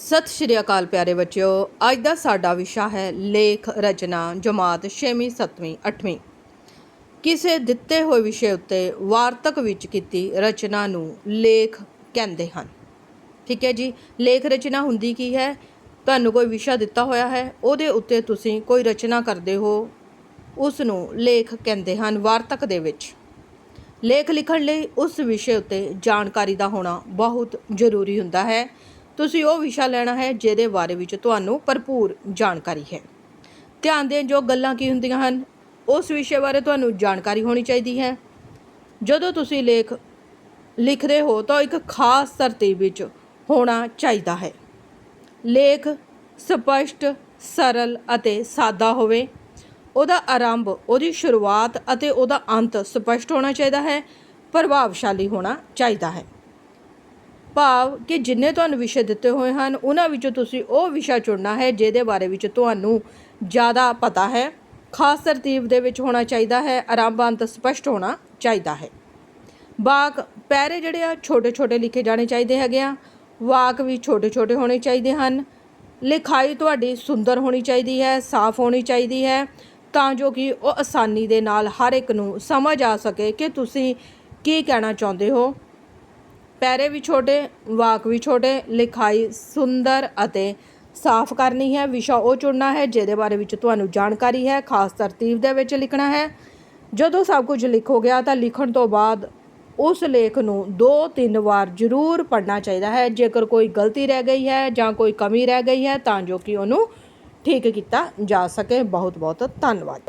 ਸਤਿ ਸ਼੍ਰੀ ਅਕਾਲ ਪਿਆਰੇ ਬੱਚਿਓ। ਅੱਜ ਦਾ ਸਾਡਾ ਵਿਸ਼ਾ ਹੈ ਲੇਖ, ਰਚਨਾ, ਜਮਾਤ 6ਵੀਂ 7ਵੀਂ 8ਵੀਂ ਕਿਸੇ ਦਿੱਤੇ ਹੋਏ ਵਿਸ਼ੇ ਉੱਤੇ ਵਾਰਤਕ ਵਿੱਚ ਕੀਤੀ ਰਚਨਾ ਨੂੰ ਲੇਖ ਕਹਿੰਦੇ ਹਨ। ਠੀਕ ਹੈ ਜੀ, ਲੇਖ ਰਚਨਾ ਹੁੰਦੀ ਕੀ ਹੈ? ਤੁਹਾਨੂੰ ਕੋਈ ਵਿਸ਼ਾ ਦਿੱਤਾ ਹੋਇਆ ਹੈ, ਉਹਦੇ ਉੱਤੇ ਤੁਸੀਂ ਕੋਈ ਰਚਨਾ ਕਰਦੇ ਹੋ, ਉਸ ਨੂੰ ਲੇਖ ਕਹਿੰਦੇ ਹਨ ਵਾਰਤਕ ਦੇ ਵਿੱਚ। ਲੇਖ ਲਿਖਣ ਲਈ ਉਸ ਵਿਸ਼ੇ ਉੱਤੇ ਜਾਣਕਾਰੀ ਦਾ ਹੋਣਾ ਬਹੁਤ ਜ਼ਰੂਰੀ ਹੁੰਦਾ ਹੈ। ਤੁਸੀਂ ਉਹ ਵਿਸ਼ਾ ਲੈਣਾ ਹੈ ਜਿਹਦੇ ਬਾਰੇ ਵਿੱਚ ਤੁਹਾਨੂੰ ਭਰਪੂਰ ਜਾਣਕਾਰੀ ਹੈ। ਧਿਆਨ ਦੇਣ ਜੋ ਗੱਲਾਂ ਕੀ ਹੁੰਦੀਆਂ ਹਨ? ਉਸ ਵਿਸ਼ੇ ਬਾਰੇ ਤੁਹਾਨੂੰ ਜਾਣਕਾਰੀ ਹੋਣੀ ਚਾਹੀਦੀ ਹੈ। ਜਦੋਂ ਤੁਸੀਂ ਲੇਖ ਲਿਖਦੇ ਹੋ ਤਾਂ ਇੱਕ ਖਾਸ ਤਰਤੀਬ ਵਿੱਚ ਹੋਣਾ ਚਾਹੀਦਾ ਹੈ। ਲੇਖ ਸਪਸ਼ਟ, ਸਰਲ ਅਤੇ ਸਾਦਾ ਹੋਵੇ। ਉਹਦਾ ਆਰੰਭ, ਉਹਦੀ ਸ਼ੁਰੂਆਤ ਅਤੇ ਉਹਦਾ ਅੰਤ ਸਪਸ਼ਟ ਹੋਣਾ ਚਾਹੀਦਾ ਹੈ, ਪ੍ਰਭਾਵਸ਼ਾਲੀ ਹੋਣਾ ਚਾਹੀਦਾ ਹੈ। ਭਾਵ ਕਿ ਜਿੰਨੇ ਤੁਹਾਨੂੰ ਵਿਸ਼ੇ ਦਿੱਤੇ ਹੋਏ ਹਨ, ਉਹਨਾਂ ਵਿੱਚੋਂ ਤੁਸੀਂ ਉਹ ਵਿਸ਼ਾ ਚੁਣਨਾ ਹੈ ਜਿਹਦੇ ਬਾਰੇ ਵਿੱਚ ਤੁਹਾਨੂੰ ਜ਼ਿਆਦਾ ਪਤਾ ਹੈ। ਖਾਸ ਤਰਤੀਬ ਦੇ ਵਿੱਚ ਹੋਣਾ ਚਾਹੀਦਾ ਹੈ, ਆਰੰਭ ਅੰਤ ਸਪਸ਼ਟ ਹੋਣਾ ਚਾਹੀਦਾ ਹੈ। ਵਾਕ ਪੈਰੇ ਜਿਹੜੇ ਆ ਛੋਟੇ ਛੋਟੇ ਲਿਖੇ ਜਾਣੇ ਚਾਹੀਦੇ ਹੈਗੇ ਆ। ਵਾਕ ਵੀ ਛੋਟੇ ਛੋਟੇ ਹੋਣੇ ਚਾਹੀਦੇ ਹਨ। ਲਿਖਾਈ ਤੁਹਾਡੀ ਸੁੰਦਰ ਹੋਣੀ ਚਾਹੀਦੀ ਹੈ, ਸਾਫ਼ ਹੋਣੀ ਚਾਹੀਦੀ ਹੈ, ਤਾਂ ਜੋ ਕਿ ਉਹ ਆਸਾਨੀ ਦੇ ਨਾਲ ਹਰ ਇੱਕ ਨੂੰ ਸਮਝ ਆ ਸਕੇ ਕਿ ਤੁਸੀਂ ਕੀ ਕਹਿਣਾ ਚਾਹੁੰਦੇ ਹੋ। ਪੈਰੇ ਵੀ ਛੋਟੇ, ਵਾਕ ਵੀ ਛੋਟੇ, ਲਿਖਾਈ ਸੁੰਦਰ ਅਤੇ ਸਾਫ਼ ਕਰਨੀ ਹੈ। ਵਿਸ਼ਾ ਉਹ ਚੁਣਨਾ ਹੈ ਜਿਹਦੇ ਬਾਰੇ ਵਿੱਚ ਤੁਹਾਨੂੰ ਜਾਣਕਾਰੀ ਹੈ, ਖਾਸ ਤਰਤੀਬ ਦੇ ਵਿੱਚ ਲਿਖਣਾ ਹੈ। ਜਦੋਂ ਸਭ ਕੁਝ ਲਿਖ ਹੋ ਗਿਆ ਤਾਂ ਲਿਖਣ ਤੋਂ ਬਾਅਦ ਉਸ ਲੇਖ ਨੂੰ ਦੋ ਤਿੰਨ ਵਾਰ ਜ਼ਰੂਰ ਪੜ੍ਹਨਾ ਚਾਹੀਦਾ ਹੈ। ਜੇਕਰ ਕੋਈ ਗਲਤੀ ਰਹਿ ਗਈ ਹੈ ਜਾਂ ਕੋਈ ਕਮੀ ਰਹਿ ਗਈ ਹੈ ਤਾਂ ਜੋ ਕਿ ਉਹਨੂੰ ਠੀਕ ਕੀਤਾ ਜਾ ਸਕੇ। ਬਹੁਤ ਬਹੁਤ ਧੰਨਵਾਦ।